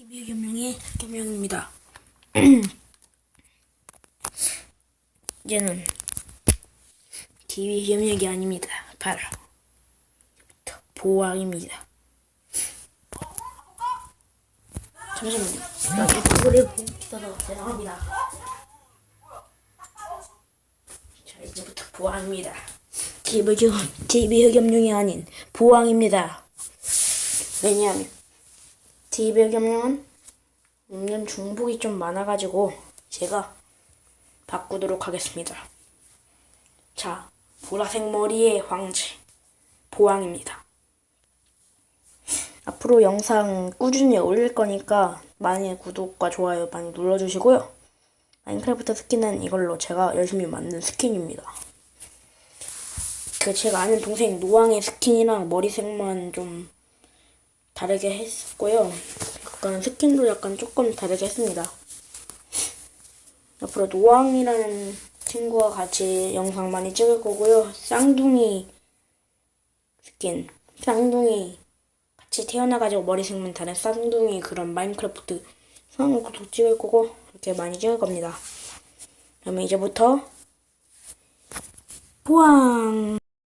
TV 겸용의 겸용입니다. 이제는 TV 겸용이 아닙니다. 바로 보왕입니다. 잠시만요. 나 보고 있어서 죄송합니다. 자 이제부터 보왕입니다. TV 겸용이 아닌 보왕입니다. 왜냐하면 TV 겸용은 없는 중복이 좀 많아가지고 제가 바꾸도록 하겠습니다. 자, 보라색 머리의 황제 보왕입니다. 앞으로 영상 꾸준히 올릴 거니까 많이 구독과 좋아요 많이 눌러주시고요. 마인크래프트 스킨은 이걸로 제가 열심히 만든 스킨입니다. 그 제가 아는 동생 노왕의 스킨이랑 머리색만 좀 다르게 했고요. 약간 스킨도 약간 조금 다르게 했습니다. 앞으로 노왕이라는 친구와 같이 영상 많이 찍을 거고요. 쌍둥이 스킨, 쌍둥이 같이 태어나가지고 머리 색만 다른 쌍둥이 그런 마인크래프트 상황도 찍을 거고 이렇게 많이 찍을 겁니다. 그러면 이제부터 보왕